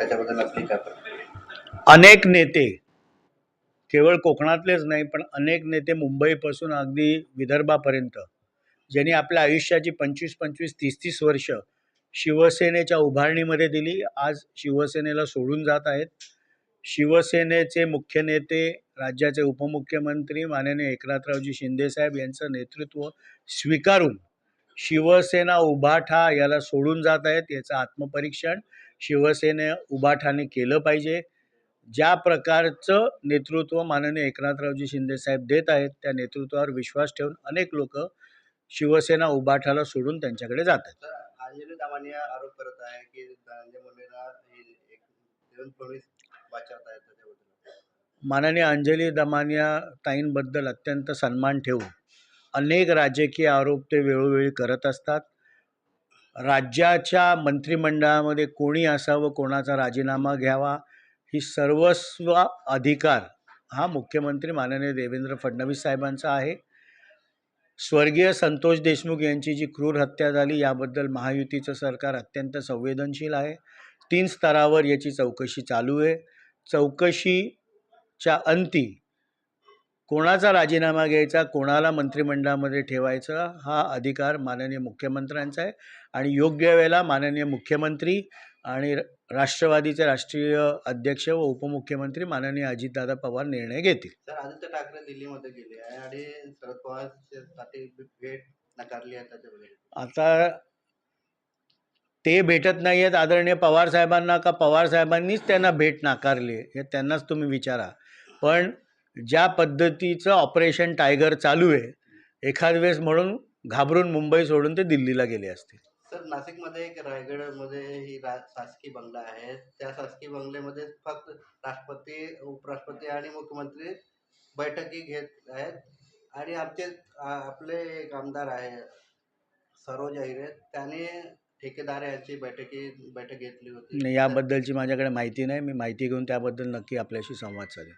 त्याच्याबद्दल आपली काय अनेक नेते केवळ कोकणातलेच नाही पण अनेक नेते मुंबईपासून अगदी विदर्भापर्यंत ज्यांनी आपल्या आयुष्याची पंचवीस पंचवीस तीस तीस वर्ष शिवसेनेच्या उभारणीमध्ये दिली. आज शिवसेनेला सोडून जात आहेत. शिवसेनेचे मुख्य नेते राज्याचे उपमुख्यमंत्री माननीय एकनाथरावजी शिंदेसाहेब यांचं नेतृत्व स्वीकारून शिवसेना उभाठा याला सोडून जात आहेत याचं आत्मपरीक्षण. शिवसेने उभाठाने केलं पाहिजे. ज्या प्रकारचं नेतृत्व माननीय एकनाथरावजी शिंदेसाहेब देत आहेत त्या नेतृत्वावर विश्वास ठेवून अनेक लोक शिवसेना उभाठाला सोडून त्यांच्याकडे जातात तर अंजली दामानिया आरोप करत आहे की माननीय अंजली दमानिया ताईंबद्दल अत्यंत सन्मान ठेवून अनेक राजकीय आरोप ते वेळोवेळी करत असतात. राज्याच्या मंत्रिमंडळामध्ये कोणी असावं कोणाचा राजीनामा घ्यावा ही सर्वस्व अधिकार हा मुख्यमंत्री माननीय देवेंद्र फडणवीस साहेबांचा आहे. स्वर्गीय संतोष देशमुख यांची जी क्रूर हत्या झाली याबद्दल महायुतीचं सरकार अत्यंत संवेदनशील आहे. तीन स्तरावर याची चौकशी चालू आहे. चौकशीच्या अंती कोणाचा राजीनामा घ्यायचा कोणाला मंत्रिमंडळामध्ये ठेवायचा हा अधिकार माननीय मुख्यमंत्र्यांचा आहे. आणि योग्य वेळेला माननीय मुख्यमंत्री आणि राष्ट्रवादीचे राष्ट्रीय अध्यक्ष व उपमुख्यमंत्री माननीय अजितदादा पवार निर्णय घेतील. सर आदित्य ठाकरे दिल्लीमध्ये गेले आहे आणि शरद पवार भेट नाकारली आहे आता ते भेटत नाही आहेत आदरणीय पवार साहेबांना का पवार साहेबांनीच त्यांना भेट नाकारली हे त्यांनाच तुम्ही विचारा. पण ज्या पद्धतीचं ऑपरेशन टायगर चालू आहे एखाद वेळेस म्हणून घाबरून मुंबई सोडून ते दिल्लीला गेले असतील सर नाशिकमध्ये एक रायगडमध्ये ही रा शासकीय बंगला आहे. त्या शासकीय बंगल्यामध्ये फक्त राष्ट्रपती उपराष्ट्रपती आणि मुख्यमंत्री बैठकी घेत आहेत. आणि आमचे आपले एक आमदार आहे सरोज अहिरे त्याने ठेकेदार यांची बैठकी बैठक घेतली होती. याबद्दलची माझ्याकडे माहिती नाही. मी माहिती घेऊन त्याबद्दल नक्की आपल्याशी संवाद साधेन.